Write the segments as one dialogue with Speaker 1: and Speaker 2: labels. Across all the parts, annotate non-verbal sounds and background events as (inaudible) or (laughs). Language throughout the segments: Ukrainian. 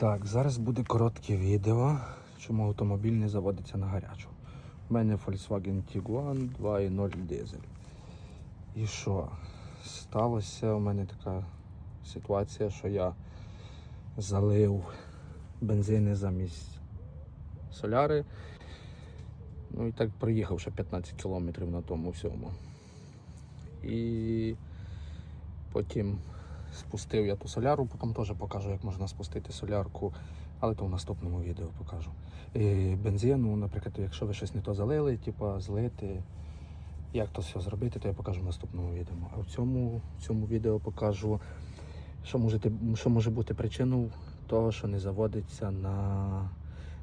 Speaker 1: Так, зараз буде коротке відео, чому автомобіль не заводиться на гарячу. У мене Volkswagen Tiguan 2.0 дизель. І що? Сталося у мене така ситуація, що я залив бензини замість соляри. Ну і так проїхав ще 15 кілометрів на тому всьому. І потім спустив я ту соляру, потім теж покажу, як можна спустити солярку, але то в наступному відео покажу. І бензину, наприклад, якщо ви щось не то залили, типу злити, як то все зробити, то я покажу в наступному відео. А в цьому, в цьому відео покажу, що, можете, що може бути причиною того, що не заводиться на,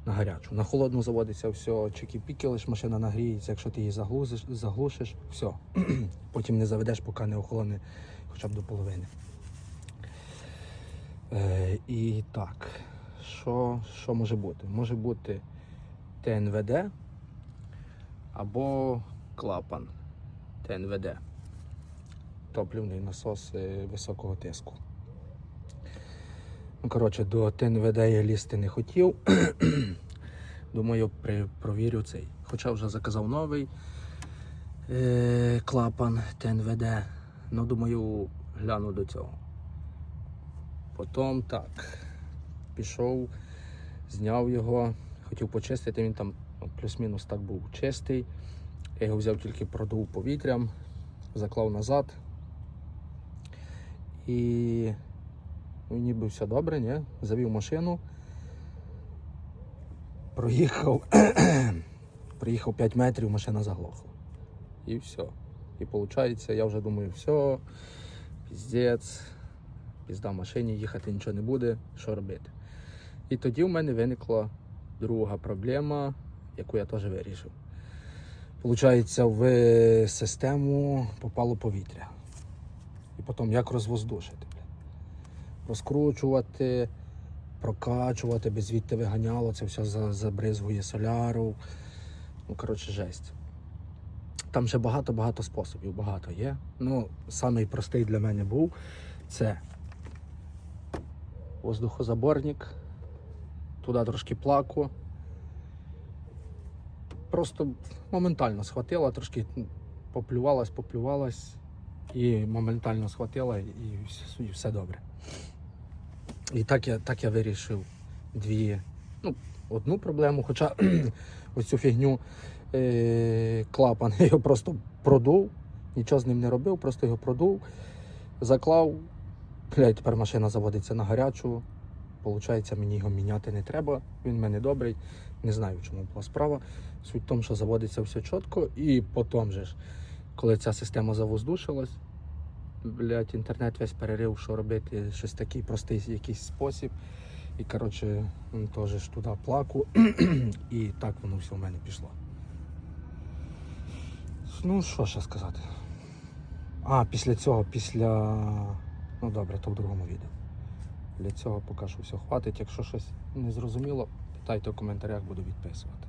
Speaker 1: на гарячу. На холодну заводиться все, чики-піки, лиш машина нагріється, якщо ти її заглушиш, заглушиш, все. (clears throat) Потім не заведеш, поки не охолоне хоча б до половини. Е, і так, що, що може бути? Може бути ТНВД або клапан ТНВД. Топливний насос е, високого тиску. Ну, коротше, до ТНВД я лізти не хотів. (clears throat) Думаю, провірю цей. Хоча вже заказав новий е, клапан ТНВД. Ну, думаю, гляну до цього. Потім так, пішов, зняв його, хотів почистити, він там ну, плюс-мінус так був чистий. Я його взяв тільки продув повітрям, заклав назад. І ну, ніби все добре, ні? завів машину. Проїхав, (coughs) проїхав 5 метрів, машина заглохла. І все. І виходить, я вже думаю, все, піздець пізда машині, їхати нічого не буде, що робити. І тоді в мене виникла друга проблема, яку я теж вирішив. Получається, в систему попало повітря. І потім як розвоздушити. Розкручувати, прокачувати, без звідти виганяло, це все за- забризгує соляру. Ну, коротше, жесть. Там ще багато-багато способів, багато є. Ну, самий простий для мене був це воздухозаборник, туди трошки плаку. Просто моментально схватила, трошки поплювалась, поплювалась і моментально схватила, і вс- і все добре. І так я, так я вирішив дві, ну, одну проблему, хоча (clears throat) ось цю фігню е, клапан (laughs) я його просто продув, нічого з ним не робив, просто його продув, заклав, Блядь, тепер машина заводиться на гарячу. Получається, мені його міняти не треба. Він в мене добрий. Не знаю, чому була справа. Суть в тому, що заводиться все чітко, і потім же ж, коли ця система завоздушилась, блядь, інтернет весь перерив, що робити, щось такий простий якийсь спосіб. І коротше, теж туди плаку, (clears throat) і так воно все в мене пішло. Ну, що ще сказати? А, після цього, після. Ну добре, то в другому відео. Для цього поки що все хватить. Якщо щось не зрозуміло, питайте в коментарях, буду відписувати.